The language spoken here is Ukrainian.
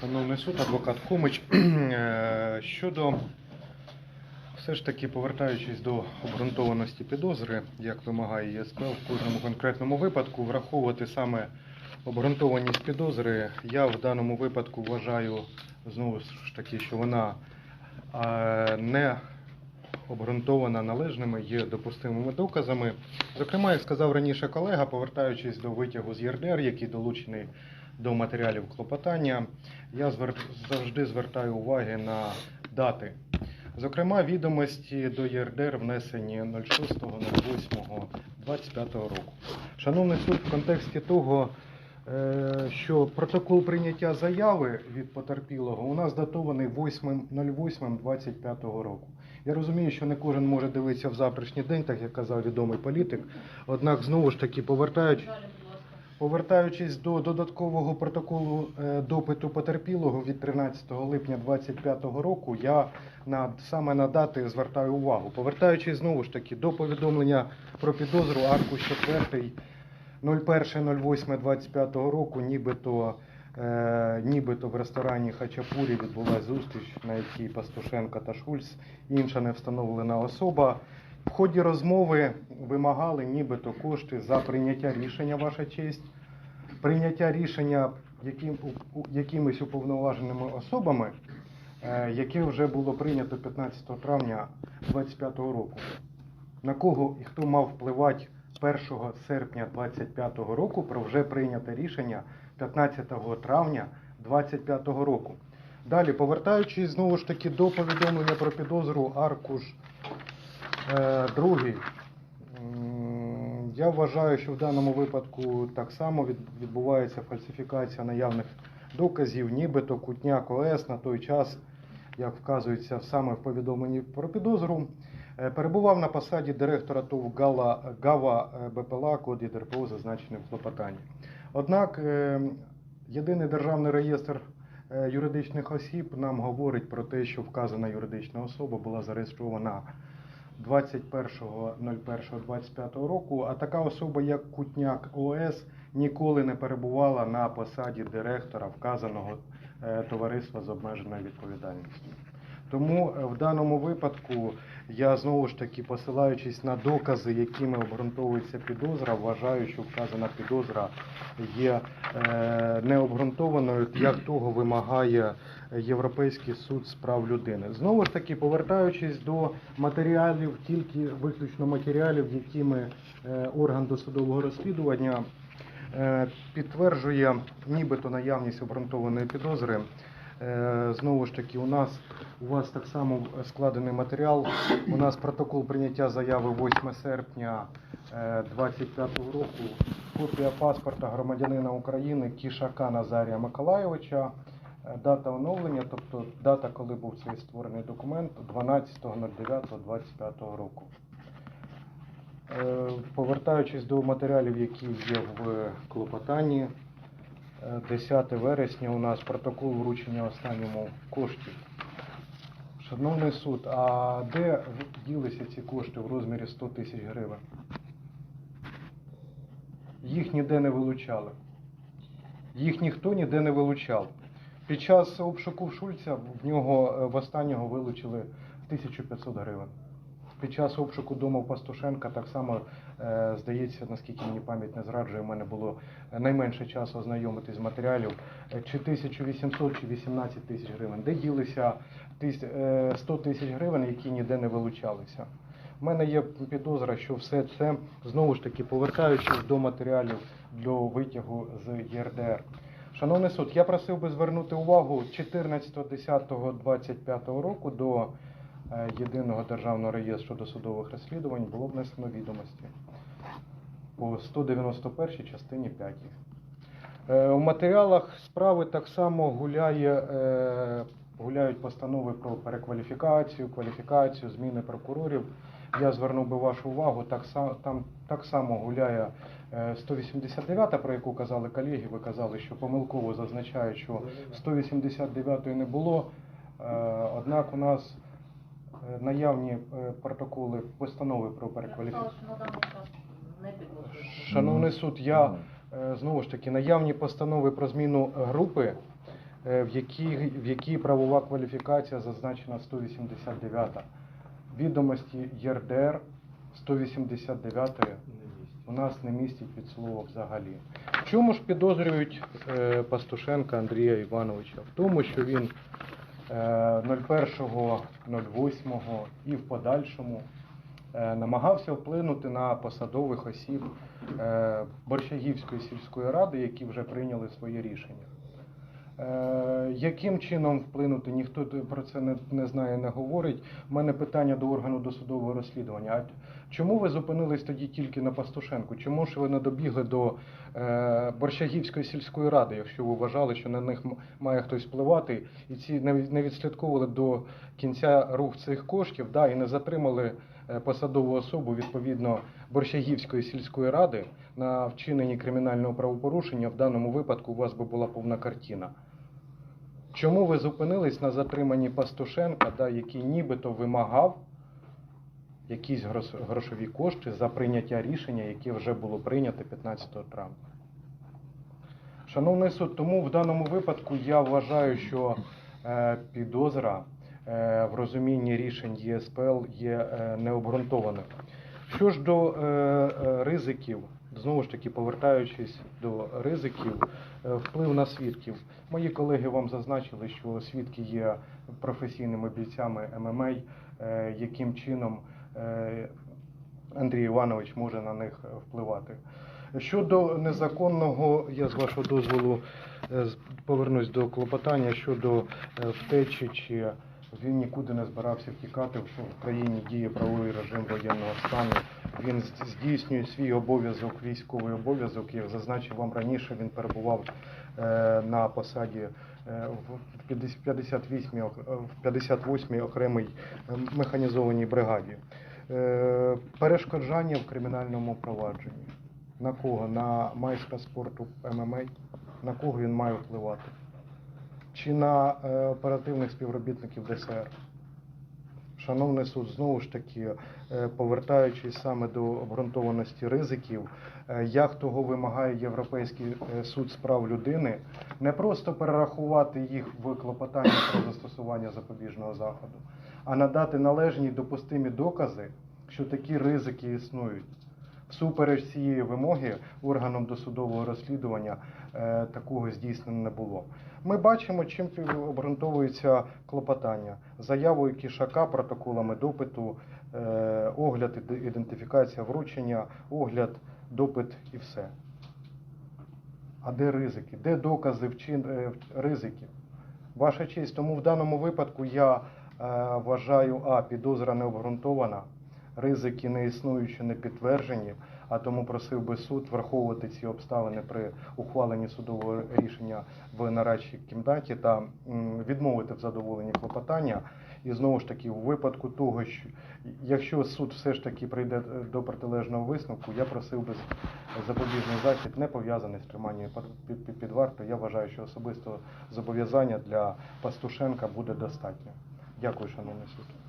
Шановний суд, адвокат Комич. Е, Щодо все ж таки повертаючись до обґрунтованості підозри, як вимагає ЄСП в кожному конкретному випадку, враховувати саме обґрунтованість підозри, я в даному випадку вважаю знову ж таки, що вона е, не обґрунтована належними, є допустимими доказами. Зокрема, як сказав раніше колега, повертаючись до витягу з ЄРДР, який долучений до матеріалів клопотання, я завжди звертаю уваги на дати. Зокрема, відомості до ЄРДР внесені 06.08.25 року. Шановний суд, в контексті того, е, що протокол прийняття заяви від потерпілого у нас датований 8.08.25 року. Я розумію, що не кожен може дивитися в завтрашній день, так як казав відомий політик. Однак, знову ж таки, повертаючись. Повертаючись до додаткового протоколу е, допиту потерпілого від 13 липня 2025 року, я на саме на дати звертаю увагу. Повертаючись знову ж таки до повідомлення про підозру аркуш 4 01.08.25 року, нібито, е, нібито в ресторані Хачапурі відбулася зустріч, на якій Пастушенко та Шульц, інша не встановлена особа. В ході розмови вимагали нібито кошти за прийняття рішення, ваша честь. Прийняття рішення яким, якимись уповноваженими особами, е, яке вже було прийнято 15 травня 2025 року. На кого і хто мав впливати 1 серпня 2025 року про вже прийняте рішення 15 травня 2025 року. Далі, повертаючись знову ж таки до повідомлення про підозру аркуш Другий. Я вважаю, що в даному випадку так само відбувається фальсифікація наявних доказів, нібито Кутняк ОС на той час, як вказується саме в повідомленні про підозру, е, перебував на посаді директора ТОВ ГАВА е, БПЛА, код ЄДРПО зазначений в клопотанні. Однак е, єдиний державний реєстр е, юридичних осіб нам говорить про те, що вказана юридична особа була зареєстрована 21.01.25 року, а така особа, як Кутняк ОС, ніколи не перебувала на посаді директора вказаного е, товариства з обмеженою відповідальністю. Тому е, в даному випадку я знову ж таки, посилаючись на докази, якими обґрунтовується підозра, вважаю, що вказана підозра є е, необґрунтованою, як того вимагає Європейський суд з прав людини. Знову ж таки, повертаючись до матеріалів, тільки виключно матеріалів, якими е, орган досудового розслідування підтверджує нібито наявність обґрунтованої підозри. Е, Знову ж таки, у нас у вас так само складений матеріал. У нас протокол прийняття заяви 8 серпня 25 року. Копія паспорта громадянина України Кішака Назарія Миколайовича. Е, Дата оновлення, тобто дата, коли був цей створений документ, 12.09.25 року. Е, Повертаючись до матеріалів, які є в клопотанні, е, 10 вересня у нас протокол вручення останньому коштів. Шановний суд, а де ділися ці кошти в розмірі 100 тисяч гривень? Їх ніде не вилучали. Їх ніхто ніде не вилучав. Під час обшуку Шульця в нього е, в останнього вилучили 1500 гривень. Під час обшуку дому Пастушенка так само, е, здається, наскільки мені пам'ять не зраджує, в мене було найменше часу ознайомитись з матеріалів, е, чи 1800, чи 18 тисяч гривень. Де ділися е, 100 тисяч гривень, які ніде не вилучалися? У мене є підозра, що все це знову ж таки повертаючись до матеріалів для витягу з ЄРДР. Шановний суд, я просив би звернути увагу 14.10.25 року до е, єдиного державного реєстру досудових розслідувань було внесено відомості по 191 частині 5. Е, У матеріалах справи так само гуляє, е, гуляють постанови про перекваліфікацію, кваліфікацію, зміни прокурорів. Я звернув би вашу увагу, так, там так само гуляє е, 189, про яку казали колеги. Ви казали, що помилково зазначають, що 189-ї не було. Е, Однак у нас е, наявні е, протоколи постанови про перекваліфікацію. Шановний суд, я е, знову ж таки наявні постанови про зміну групи е, в якій, в якій правова кваліфікація зазначена 189. Відомості ЄРДР 189 у нас не містять від слова взагалі. В чому ж підозрюють е, Пастушенка Андрія Івановича? В тому, що він е, 01.08 і в подальшому е, намагався вплинути на посадових осіб е, Борщагівської сільської ради, які вже прийняли своє рішення. Е, Яким чином вплинути, ніхто про це не, не знає, не говорить. У мене питання до органу досудового розслідування. А чому ви зупинились тоді тільки на Пастушенку? Чому ж ви не добігли до е, Борщагівської сільської ради, якщо ви вважали, що на них має хтось впливати, і ці не, від- відслідковували до кінця рух цих коштів, да, і не затримали е, посадову особу відповідно Борщагівської сільської ради на вчиненні кримінального правопорушення? В даному випадку у вас би була повна картина. Чому ви зупинились на затриманні Пастушенка, да, який нібито вимагав якісь грошові кошти за прийняття рішення, яке вже було прийнято 15 травня? Шановний суд, тому в даному випадку я вважаю, що е, підозра е, в розумінні рішень ЄСПЛ є е, необґрунтованою. Що ж до е, е, ризиків, знову ж таки повертаючись до ризиків, е, вплив на свідків. Мої колеги вам зазначили, що свідки є професійними бійцями ММА, е, яким чином е, Андрій Іванович може на них впливати. Щодо незаконного, я з вашого дозволу повернусь до клопотання щодо втечі, чи він нікуди не збирався втікати, в країні діє правовий режим воєнного стану. Він здійснює свій обов'язок, військовий обов'язок. Як зазначив вам раніше, він перебував е, на посаді е, в 58 ок- е, 58 окремій е, механізованій бригаді. Перешкоджання в кримінальному провадженні. На кого? На майстра спорту ММА? На кого він має впливати? Чи на оперативних співробітників ДСР? Шановний суд, знову ж таки, е, повертаючись саме до обґрунтованості ризиків, е, як того вимагає Європейський е, суд з прав людини, не просто перерахувати їх в клопотання про застосування запобіжного заходу, а надати належні допустимі докази, що такі ризики існують. Всупереч цієї вимоги органом досудового розслідування е, такого здійснено не було. Ми бачимо, чим обґрунтовується клопотання. Заявою кішака, протоколами допиту, е, огляд, ідентифікація вручення, огляд, допит і все. А де ризики? Де докази вчин... е, ризиків? Ваша честь, тому в даному випадку я вважаю, а підозра не обґрунтована, ризики не існуючі, не підтверджені, а тому просив би суд враховувати ці обставини при ухваленні судового рішення в нарадчій кімнаті та відмовити в задоволенні клопотання. І знову ж таки, у випадку того, що якщо суд все ж таки прийде е, до протилежного висновку, я просив би запобіжний захід не пов'язаний з триманням під, вартою. Я вважаю, що особисто зобов'язання для Пастушенка буде достатньо. Дякую, шановний суд.